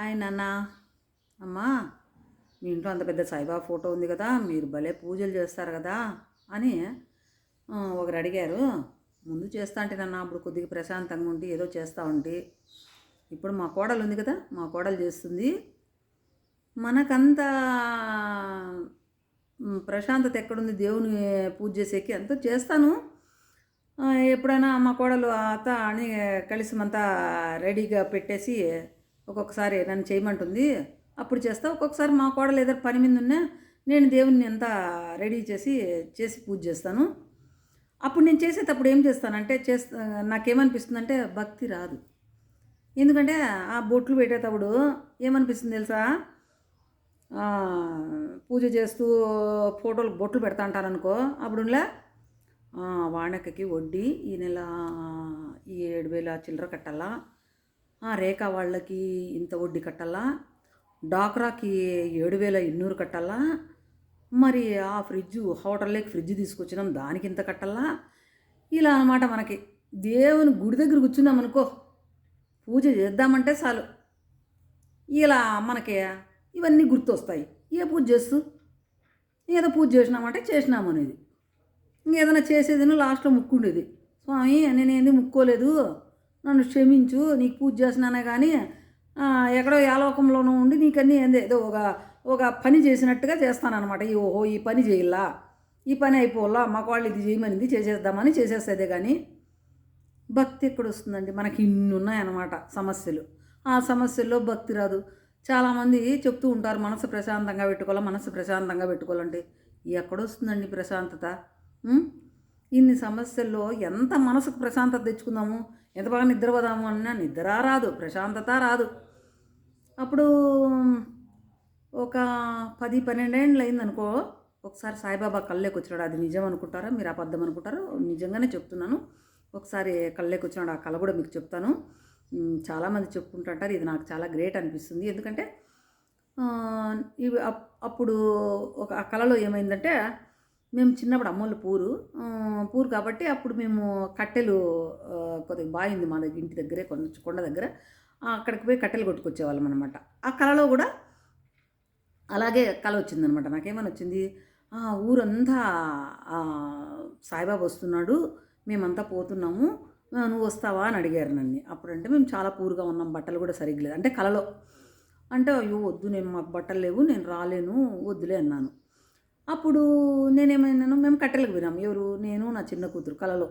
Hi నాన్న. అమ్మా మీ ఇంట్లో అంత పెద్ద సాయిబాబా ఫోటో ఉంది కదా మీరు భలే పూజలు చేస్తారు కదా అని ఒకరు అడిగారు. ముందు చేస్తా అంటే నాన్న అప్పుడు కొద్దిగా ప్రశాంతంగా ఉండి ఏదో చేస్తూ ఉంటే. ఇప్పుడు మా కోడలు ఉంది కదా మా కోడలు చేస్తుంది. మనకంత ప్రశాంతత ఎక్కడుంది? దేవుని పూజ చేసేకి అంతా చేస్తాను. ఎప్పుడైనా మా కోడలు అత్త అని కలిసి అంతా రెడీగా పెట్టేసి ఒక్కొక్కసారి నన్ను చేయమంటుంది. అప్పుడు చేస్తా. ఒక్కొక్కసారి మా కోడలు ఏదైనా పని మీద ఉన్నా నేను దేవుని అంతా రెడీ చేసి చేసి పూజ చేస్తాను. అప్పుడు నేను చేసేటప్పుడు ఏం చేస్తానంటే చేస్తా నాకేమనిపిస్తుందంటే భక్తి రాదు. ఎందుకంటే ఆ బొట్లు పెట్టేటప్పుడు ఏమనిపిస్తుంది తెలుసా? పూజ చేస్తూ ఫోటోలు బొట్లు పెడతా అంటాను అనుకో అప్పుడులా వాణకకి వడ్డీ ఈ నెల ఈ ఏడు వేల చిల్లర కట్టాలా? రేఖా వాళ్ళకి ఇంత వడ్డీ కట్టాలా? డాక్రాకి ఏడు వేల ఎన్నూరు కట్టాలా? మరి ఆ ఫ్రిడ్జ్ హోటల్లోకి ఫ్రిడ్జ్ తీసుకొచ్చినాం దానికి ఇంత కట్టాలా? ఇలా అనమాట మనకి. దేవుని గుడి దగ్గర కూర్చున్నాం అనుకో పూజ చేద్దామంటే చాలు. ఇలా మనకి ఇవన్నీ గుర్తొస్తాయి. ఏ పూజ చేస్తూ? ఏదో పూజ చేసినామంటే చేసినాము అనేది. ఇంకేదైనా చేసేది లాస్ట్లో ముక్కుండేది. స్వామి నేనేది ముక్కోలేదు? నన్ను క్షమించు నీకు పూజ చేసినానే కానీ ఎక్కడో యాలోకంలోనూ ఉండి నీకన్నీ ఏదో ఒక ఒక పని చేసినట్టుగా చేస్తానన్నమాట. ఈ ఓహో ఈ పని చేయాలా ఈ పని అయిపోలా మాకు వాళ్ళు ఇది చేయమనింది చేసేద్దామని చేసేసేదే కానీ భక్తి ఎక్కడ వస్తుందండి? మనకి ఇన్ని ఉన్నాయన్నమాట సమస్యలు. ఆ సమస్యల్లో భక్తి రాదు. చాలామంది చెప్తూ ఉంటారు మనసు ప్రశాంతంగా పెట్టుకోవాలా మనసు ప్రశాంతంగా పెట్టుకోవాలంటే. ఎక్కడొస్తుందండి ప్రశాంతత? ఇన్ని సమస్యల్లో ఎంత మనసుకు ప్రశాంతత తెచ్చుకుందాము? ఎంత బాగా నిద్రపోదాము అన్నా నిద్ర రాదు ప్రశాంతత రాదు. అప్పుడు ఒక పది పన్నెండేళ్ళు అయిందనుకో ఒకసారి సాయిబాబా కళ్ళేకి వచ్చినాడు. అది నిజం అనుకుంటారా? మీరు అబద్ధం అనుకుంటారు? నిజంగానే చెప్తున్నాను. ఒకసారి కళ్ళేకి వచ్చినాడు. ఆ కళ కూడా మీకు చెప్తాను. చాలామంది చెప్పుకుంటుంటారు. ఇది నాకు చాలా గ్రేట్ అనిపిస్తుంది. ఎందుకంటే ఇవి అప్పుడు ఒక ఆ కళలో ఏమైందంటే మేము చిన్నప్పుడు అమ్మోళ్ళు పూరు. పూరు కాబట్టి అప్పుడు మేము కట్టెలు కొద్దిగా బాగుంది మా దగ్గర ఇంటి దగ్గరే కొండ కొండ దగ్గర. అక్కడికి పోయి కట్టెలు కొట్టుకొచ్చేవాళ్ళం అనమాట ఆ కళలో కూడా అలాగే కళ వచ్చిందనమాట నాకేమని వచ్చింది ఊరంతా సాయిబాబు సాయిబాబా వస్తున్నాడు మేమంతా పోతున్నాము నువ్వు వస్తావా అని అడిగారు నన్ను. అప్పుడంటే మేము చాలా పూర్గా ఉన్నాం బట్టలు కూడా సరిగ్గా లేదు. అంటే కళలో అంటే అయ్యో వద్దు నేను మాకు బట్టలు లేవు నేను రాలేను వద్దులే అన్నాను. అప్పుడు నేనేమైనాను మేము కట్టెలకు పోయినాం. ఎవరు? నేను నా చిన్న కూతురు కలలో.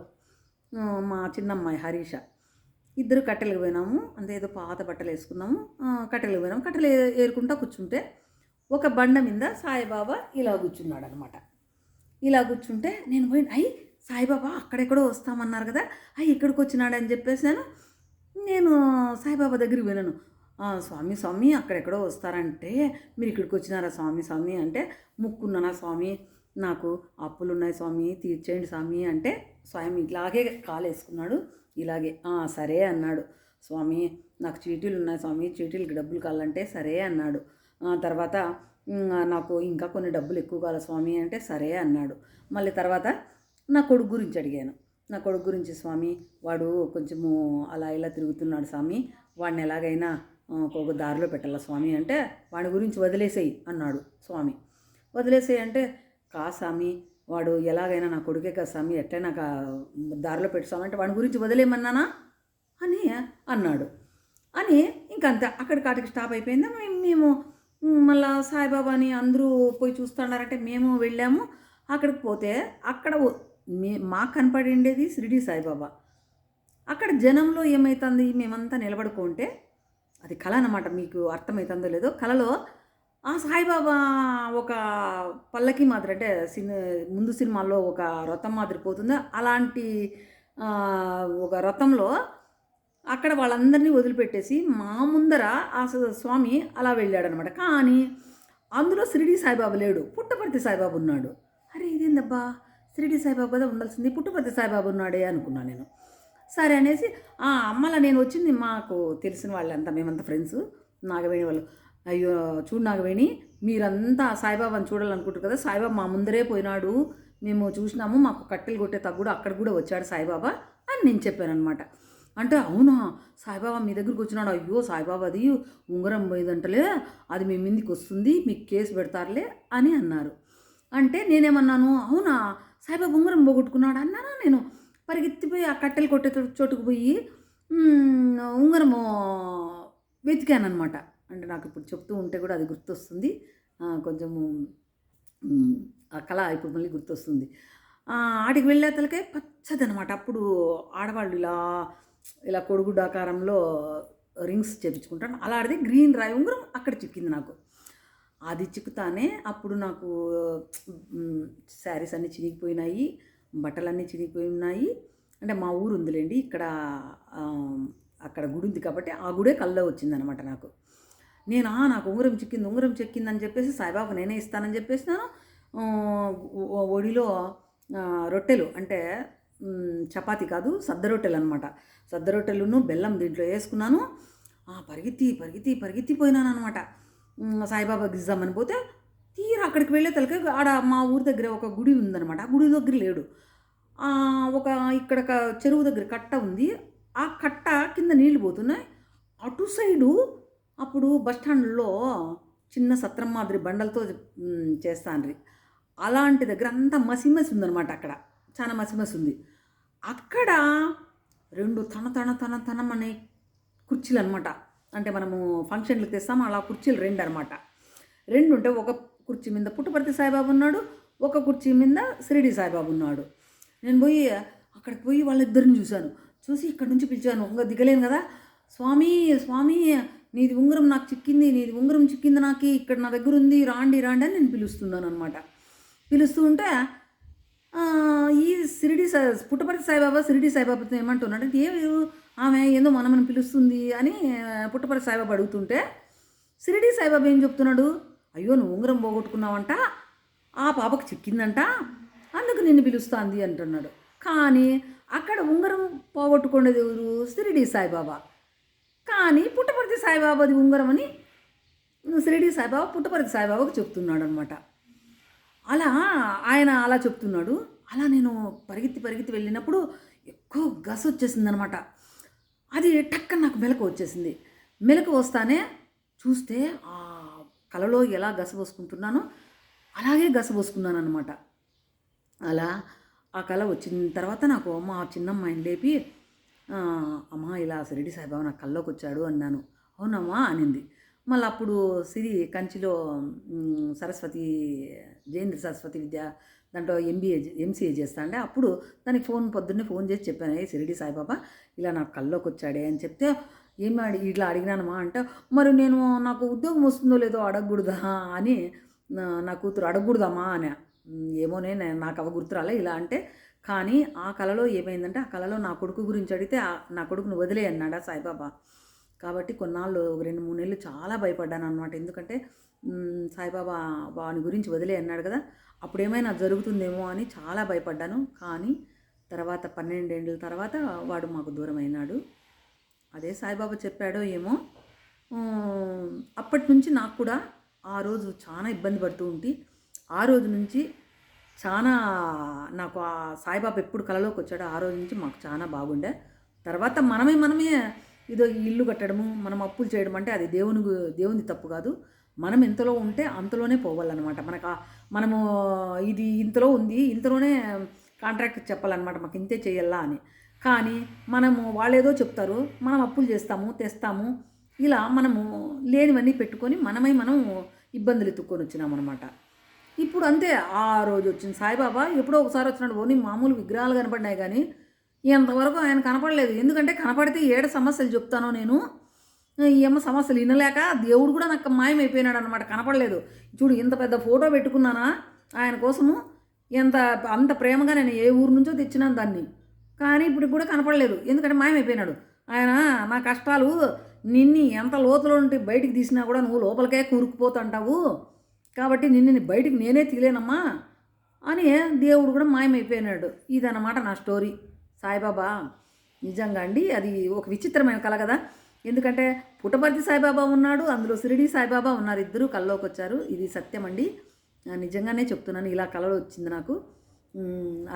మా చిన్నమ్మాయి హరీష. ఇద్దరు కట్టెలకు పోయినాము. అంటే ఏదో పాత బట్టలు వేసుకున్నాము. కట్టెలకు పోయినాము. కట్టెలు ఏరుకుంటా కూర్చుంటే ఒక బండ మీద సాయిబాబా ఇలా కూర్చున్నాడు అనమాట ఇలా కూర్చుంటే నేను పోయి అయ్యి సాయిబాబా అక్కడెక్కడో వస్తామన్నారు కదా. అయ్యి ఇక్కడికి వచ్చినాడని చెప్పేసి నేను నేను సాయిబాబా దగ్గరికి పోయినాను. స్వామి స్వామి అక్కడెక్కడో వస్తారంటే మీరు ఇక్కడికి వచ్చినారా స్వామి స్వామి అంటే ముక్కున్నానా స్వామి నాకు అప్పులు ఉన్నాయి స్వామి తీర్చేయండి స్వామి అంటే స్వామి ఇలాగే కాలు వేసుకున్నాడు ఇలాగే సరే అన్నాడు. స్వామి నాకు చీటీలు ఉన్నాయి స్వామి చీటీలకి డబ్బులు కావాలంటే సరే అన్నాడు. తర్వాత నాకు ఇంకా కొన్ని డబ్బులు ఎక్కువ కావాలి స్వామి అంటే సరే అన్నాడు. మళ్ళీ తర్వాత నా కొడుకు గురించి అడిగాను. నా కొడుకు గురించి స్వామి వాడు కొంచెము అలా ఇలా తిరుగుతున్నాడు స్వామి వాడిని ఎలాగైనా ఒక దారిలో పెట్టాలా స్వామి అంటే వాడి గురించి వదిలేసేయి అన్నాడు స్వామి. వదిలేసేయి అంటే కా స్వామి వాడు ఎలాగైనా నా కొడుకే కదా స్వామి ఎట్లయినా కా దారిలో పెట్టు స్వామి అంటే వాడి గురించి వదిలేయమన్నానా? అని అన్నాడు. అని ఇంకంతే అక్కడ కాటికి స్టాప్ అయిపోయింది. మేము మేము మళ్ళా సాయిబాబాని అందరూ పోయి చూస్తున్నారంటే మేము వెళ్ళాము. అక్కడికి పోతే అక్కడ మే మాకు కనపడి ఉండేది షిరిడి సాయిబాబా. అక్కడ జనంలో ఏమవుతుంది మేమంతా నిలబడుకుంటే అది కళ అనమాట మీకు అర్థమవుతుందో లేదో. కళలో ఆ సాయిబాబా ఒక పల్లకి మాదిరి అంటే సిని ముందు సినిమాల్లో ఒక రథం మాదిరి పోతుందో? అలాంటి ఒక రథంలో అక్కడ వాళ్ళందరినీ వదిలిపెట్టేసి మా ముందర ఆ స- స్వామి అలా వెళ్ళాడనమాట కానీ అందులో షిరిడి సాయిబాబా లేడు పుట్టపర్తి సాయిబాబా ఉన్నాడు. అరే ఇదేందబ్బా? షిరిడి సాయిబాబా కదా ఉండాల్సింది పుట్టపర్తి సాయిబాబా ఉన్నాడే అనుకున్నాను నేను. సరే అనేసి ఆ అమ్మల నేను వచ్చింది మాకు తెలిసిన వాళ్ళంతా మేమంతా ఫ్రెండ్స్ నాగవేణి వాళ్ళు. అయ్యో చూడు నాగవేణి మీరంతా సాయిబాబాని చూడాలనుకుంటారు కదా సాయిబాబా మా ముందరే పోయినాడు మేము చూసినాము మాకు కట్టెలు కొట్టే తగ్గుడు అక్కడ కూడా వచ్చాడు సాయిబాబా అని నేను చెప్పాను అనమాట అంటే అవునా సాయిబాబా మీ దగ్గరికి వచ్చినాడు అయ్యో సాయిబాబా అది ఉంగరం పోయిందంటలే అది మీ మీదకి వస్తుంది మీకు కేసు పెడతారులే అని అన్నారు. అంటే నేనేమన్నాను అవునా సాయిబాబా ఉంగరం పోగొట్టుకున్నాడు అన్నానా నేను. పరిగెత్తిపోయి ఆ కట్టెలు కొట్టే చోటుకు పోయి ఉంగరము వెతికానమాట అంటే నాకు ఇప్పుడు చెప్తూ ఉంటే కూడా అది గుర్తొస్తుంది. కొంచెము ఆ కళ ఇప్పుడు మళ్ళీ గుర్తొస్తుంది. ఆడికి వెళ్ళేతలకే పచ్చదనమాట అప్పుడు ఆడవాళ్ళు ఇలా ఇలా కొడుగుడు ఆకారంలో రింగ్స్ చేపించుకుంటాను అలాంటిది గ్రీన్ రాయి ఉంగరం అక్కడ చిక్కింది నాకు. అది చిక్కుతానే అప్పుడు నాకు శారీస్ అన్నీ చినిగిపోయినాయి. బట్టలన్నీ చినిగిపోయి ఉన్నాయి అంటే మా ఊరు ఉందిలేండి. ఇక్కడ అక్కడ గుడి ఉంది కాబట్టి ఆ గుడే కల్లో వచ్చిందనమాట నాకు. నేను "ఆ, నాకు ఉంగరం చిక్కింది ఉంగరం చెక్కిందని చెప్పేసి సాయిబాబు నేనే ఇస్తానని చెప్పేసి నేను ఒడిలో రొట్టెలు అంటే చపాతి కాదు సద్ద రొట్టెలు అనమాట సద్ద రొట్టెలును బెల్లం దీంట్లో వేసుకున్నాను. ఆ, పరిగెత్తి పరిగెత్తి పరిగెత్తిపోయినాను అనమాట సాయిబాబా గిద్దామని పోతే తీరా అక్కడికి వెళ్ళే తలకే ఆడ మా ఊరి దగ్గర ఒక గుడి ఉందన్నమాట. ఆ గుడి దగ్గర లేడు. ఒక ఇక్కడ ఒక చెరువు దగ్గర కట్ట ఉంది. ఆ కట్ట కింద నీళ్ళు పోతున్నాయి. అటు సైడు అప్పుడు బస్ స్టాండ్లో చిన్న సత్రం మాదిరి బండలతో చేస్తాను అలాంటి దగ్గర అంతా మసిమసి ఉందన్నమాట అక్కడ. చాలా మసిమసి ఉంది. అక్కడ రెండు తన తన తన తనం అనే కుర్చీలు అనమాట అంటే మనము ఫంక్షన్లకు తెస్తాము అలా కుర్చీలు రెండు అనమాట రెండు ఉంటే ఒక కుర్చీ మీద పుట్టపర్తి సాయిబాబు ఉన్నాడు ఒక కుర్చీ మీద షిరిడి సాయిబాబు ఉన్నాడు. నేను పోయి అక్కడికి పోయి వాళ్ళిద్దరిని చూశాను. చూసి ఇక్కడ నుంచి పిలిచాను ఇంకా దిగలేను కదా. స్వామి స్వామి నీది ఉంగరం నాకు చిక్కింది నీది ఉంగరం చిక్కింది నాకు ఇక్కడ నా దగ్గర ఉంది రాండి రాండి అని నేను పిలుస్తున్నాను అనమాట పిలుస్తూ ఉంటే ఈ సిరిడి సా పుట్టపర్తి సాయిబాబా సిరిడి సాయిబాబాతో ఏమంటున్నాడు? అంటే ఆమె ఏందో మనమని పిలుస్తుంది అని పుట్టపర్తి సాయిబాబా అడుగుతుంటే సిరిడి సాయిబాబా ఏం చెప్తున్నాడు? అయ్యో నువ్వు ఉంగరం పోగొట్టుకున్నావంట ఆ పాపకు చిక్కిందంట అందుకు నిన్ను పిలుస్తాంది అంటున్నాడు. కానీ అక్కడ ఉంగరం పోగొట్టుకునేది ఎవరు? సిరిడి సాయిబాబా. కానీ పుట్టపర్తి సాయిబాబాది ఉంగరం అని షిరిడి సాయిబాబా పుట్టపర్తి సాయిబాబాకు చెప్తున్నాడు అనమాట అలా ఆయన అలా చెప్తున్నాడు. అలా నేను పరిగెత్తి పరిగెత్తి వెళ్ళినప్పుడు ఎక్కువ గస వచ్చేసింది అది టక్క నాకు మెలకు వచ్చేసింది. మెలకు వస్తానే చూస్తే ఆ కలలో ఎలా గసబోసుకుంటున్నానో అలాగే గసబోసుకున్నాను అనమాట అలా ఆ కళ వచ్చిన తర్వాత నాకు మా చిన్నమ్మాయిని లేపి అమ్మ అమ్మా ఇలా షిరిడి సాయిబాబా నా కల్లోకి వచ్చాడు అన్నాను. అవునమ్మా అనింది. మళ్ళీ అప్పుడు సిరి కంచిలో సరస్వతి జయేంద్ర సరస్వతి విద్య దాంట్లో ఎంబీఏ ఎంసీఏ చేస్తా అంటే అప్పుడు దానికి ఫోన్ పొద్దున్నే ఫోన్ చేసి చెప్పాను ఏ సిరిడి సాయిబాబా ఇలా నాకు కల్లోకి వచ్చాడే అని చెప్తే ఏమి అడిగి ఇట్లా అడిగినానమ్మా అంటే మరి నేను నాకు ఉద్యోగం వస్తుందో లేదో అడగకూడదా అని నా కూతురు అడగకూడదమ్మా అని. ఏమో ఏమోనే నాకు అవ గుర్తురాలే ఇలా అంటే కానీ ఆ కళలో ఏమైందంటే ఆ కళలో నా కొడుకు గురించి అడిగితే ఆ- నా కొడుకును వదిలే అన్నాడా సాయిబాబా. కాబట్టి కొన్నాళ్ళు ఒక రెండు మూడు నెలలు చాలా భయపడ్డాను అనమాట ఎందుకంటే సాయిబాబా వాని గురించి వదిలే అన్నాడు కదా అప్పుడు ఏమైనా జరుగుతుందేమో అని చాలా భయపడ్డాను. కానీ తర్వాత పన్నెండేళ్ళ తర్వాత వాడు మాకు దూరం అయినాడు అదే సాయిబాబా చెప్పాడో ఏమో. అప్పటి నుంచి నాకు కూడా ఆ రోజు చాలా ఇబ్బంది పడుతూ ఉంటే. ఆ రోజు నుంచి చాలా నాకు ఆ సాయిబాబా ఎప్పుడు కలలోకి వచ్చాడో ఆ రోజు నుంచి మాకు చాలా బాగుండే. తర్వాత మనమే మనమే ఇదో ఇల్లు కట్టడము మనం అప్పులు చేయడం అంటే అది దేవుని దేవుని తప్పు కాదు. మనం ఎంతలో ఉంటే అంతలోనే పోవాలన్నమాట. మనకు మనము ఇది ఇంతలో ఉంది ఇంతలోనే కాంట్రాక్ట్ చెప్పాలన్నమాట. మాకు ఇంతే చేయాలా అని. కానీ మనము వాళ్ళేదో చెప్తారు మనం అప్పులు చేస్తాము తెస్తాము ఇలా మనము లేనివన్నీ పెట్టుకొని మనమై మనం ఇబ్బందులు ఎత్తుక్కొని వచ్చినామన్నమాట ఇప్పుడు అంతే ఆ రోజు వచ్చింది. సాయిబాబా ఎప్పుడో ఒకసారి వచ్చినాడు. ఓన్లీ మామూలు విగ్రహాలు కనపడినాయి కానీ ఇంతవరకు ఆయన కనపడలేదు. ఎందుకంటే కనపడితే ఏడ సమస్యలు చెప్తానో నేను ఏమో సమస్యలు వినలేక దేవుడు కూడా నాకు మాయమైపోయినాడు అనమాట కనపడలేదు. చూడు ఇంత పెద్ద ఫోటో పెట్టుకున్నానా? ఆయన కోసము ఎంత అంత ప్రేమగా నేను ఏ ఊరు నుంచో తెచ్చినాను దాన్ని. కానీ ఇప్పుడు కూడా కనపడలేదు. ఎందుకంటే మాయమైపోయినాడు. ఆయన నా కష్టాలు నిన్ని ఎంత లోతులో ఉంటే బయటికి తీసినా కూడా నువ్వు లోపలికే కూరుకుపోతుంటావు. కాబట్టి నిన్ను బయటికి నేనే తీలేనమ్మా అని దేవుడు కూడా మాయమైపోయినాడు. ఇదన్నమాట నా స్టోరీ. సాయిబాబా నిజంగా అండి అది ఒక విచిత్రమైన కళ కదా. ఎందుకంటే పుట్టపర్తి సాయిబాబా ఉన్నాడు అందులో షిరిడి సాయిబాబా ఉన్నారు ఇద్దరు కల్లోకి వచ్చారు. ఇది సత్యం అండి. నిజంగానే చెప్తున్నాను ఇలా కళలో వచ్చింది నాకు.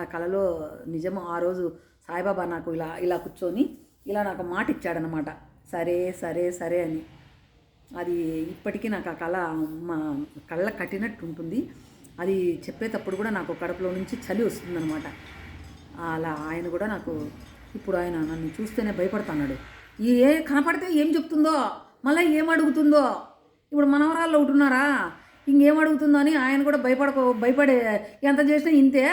ఆ కళలో నిజము ఆ రోజు సాయిబాబా నాకు ఇలా ఇలా కూర్చొని ఇలా నాకు మాట ఇచ్చాడనమాట సరే సరే సరే అని. అది ఇప్పటికీ నాకు ఆ కళ మా కళ్ళ కట్టినట్టు ఉంటుంది అది చెప్పేటప్పుడు కూడా నాకు కడుపులో నుంచి చలి వస్తుందన్నమాట. అలా ఆయన కూడా నాకు ఇప్పుడు ఆయన నన్ను చూస్తేనే భయపడుతున్నాడు. ఏ కనపడితే ఏం చెప్తుందో? మళ్ళీ ఏం అడుగుతుందో? ఇప్పుడు మనవరాళ్ళు ఒకటి ఉన్నారా? ఇంకేం అడుగుతుందో అని ఆయన కూడా భయపడకో భయపడే ఎంత చేసినా ఇంతే.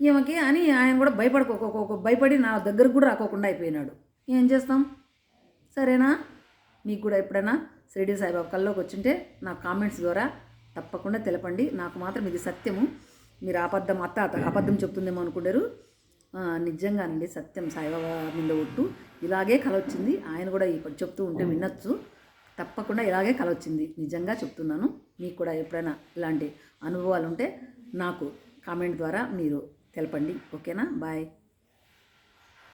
ఈమెకి అని ఆయన కూడా భయపడుకో భయపడి నా దగ్గరకు కూడా రాకోకుండా అయిపోయినాడు. ఏం చేస్తాం? సరేనా? మీకు కూడా ఎప్పుడైనా షిరిడి సాయిబాబా కల్లోకి వచ్చింటే నా కామెంట్స్ ద్వారా తప్పకుండా తెలపండి. నాకు మాత్రం ఇది సత్యము. మీరు అబద్ధం అత్త అత్త అబద్ధం చెప్తుందేమో అనుకుంటారు. నిజంగానండి సత్యం సాయిబాబా మీద ఒట్టు. ఇలాగే కలొచ్చింది ఆయన కూడా ఇప్పుడు చెప్తూ ఉంటే వినొచ్చు. తప్పకుండా ఇలాగే కలొచ్చింది నిజంగా చెప్తున్నాను. మీకు కూడా ఎప్పుడైనా ఇలాంటి అనుభవాలు ఉంటే నాకు కామెంట్ ద్వారా మీరు తెలపండి. ఓకేనా? బాయ్.